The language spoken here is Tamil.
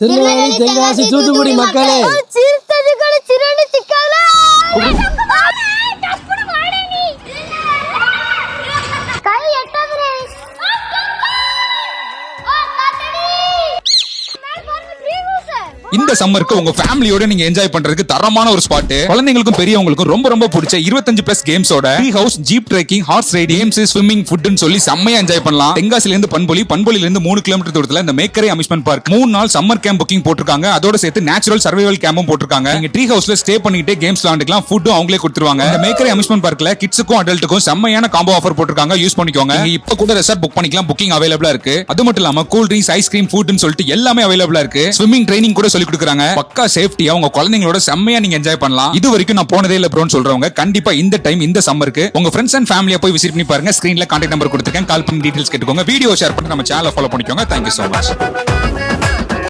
திருநெல்வேலி தென்காசி தூத்துக்குடி மக்களே. கூட சிறுவனு இந்த சம்மருக்கு உங்க ஃபேமிலியோட நீங்க என்ஜாய் பண்றதுக்கு தரமான ஒரு ஸ்பாட் குழந்தைங்களுக்கும் பெரியவங்களுக்கும் ரொம்ப ரொம்ப பிடிச்ச 25 plus கேம்ஸோட tree house jeep trekking horse ride games swimming ஃபுட்னு சொல்லி செம்மையா என்ஜாய் பண்ணலாம். தென்காசில இருந்து பண்பொலி பண்பொலில இருந்து மூணு கிலோமீட்டர் தூரத்துல இந்த மேக்கரை அம்யூஸ்மெண்ட் பார்க் மூணு நாள் சம்மர் கேம்ப் புக்கிங் போட்டிருக்காங்க. அதோட சேர்த்து நேச்சுரல் சர்வைவல் கேம்பும் போட்டிருக்காங்க. நீங்க ட்ரீ ஹவுஸ்ல ஸ்டே பண்ணிட்டே கேம்ஸ் விளாண்டுக்கலாம் ஃபுட்டும் அவங்களே கொடுத்துருவாங்க. இந்த மேக்கரை அம்யூஸ்மெண்ட் பார்க்ல கிட்ஸுக்கும் அடல்ட்டுக்கும் செம்மையான காம்போ ஆஃபர் போட்டிருக்காங்க. யூஸ் பண்ணிக்கோங்க. இப்ப கூட ரெசார்ட் புக் பண்ணிக்கலாம். புக்கிங் அவைலபிளா இருக்கு. அது மட்டும் இல்லாம கூல் ட்ரிங்க்ஸ் ஐஸ்கிரீம் ஃபுட்னு சொல்லிட்டு எல்லாமே அவைலபிளா இருக்கு. ஸ்விம்மிங் ட்ரைனிங் கூட சொல்லி கொடுக்குறாங்க. பக்கா சேஃப்டியா உங்க குழந்தைங்களோட செம்மையா நீங்க என்ஜாய் பண்ணலாம். இது வரைக்கும் நான் போனதே இல்ல ப்ரோன்னு சொல்றவங்க கண்டிப்பா இந்த டைம் இந்த சம்மருக்கு உங்க ஃப்ரெண்ட்ஸ் அண்ட் ஃபேமிலியா போய் விசிட் பண்ணி பாருங்க. ஸ்கிரீன்ல கான்டாக்ட் நம்பர் கொடுத்துருக்கேன். கால் பண்ணி டீடைல்ஸ் கேட்டுக்கோங்க. வீடியோ ஷேர் பண்ணி நம்ம சேனலை ஃபாலோ பண்ணிக்கோங்க. Thank you so much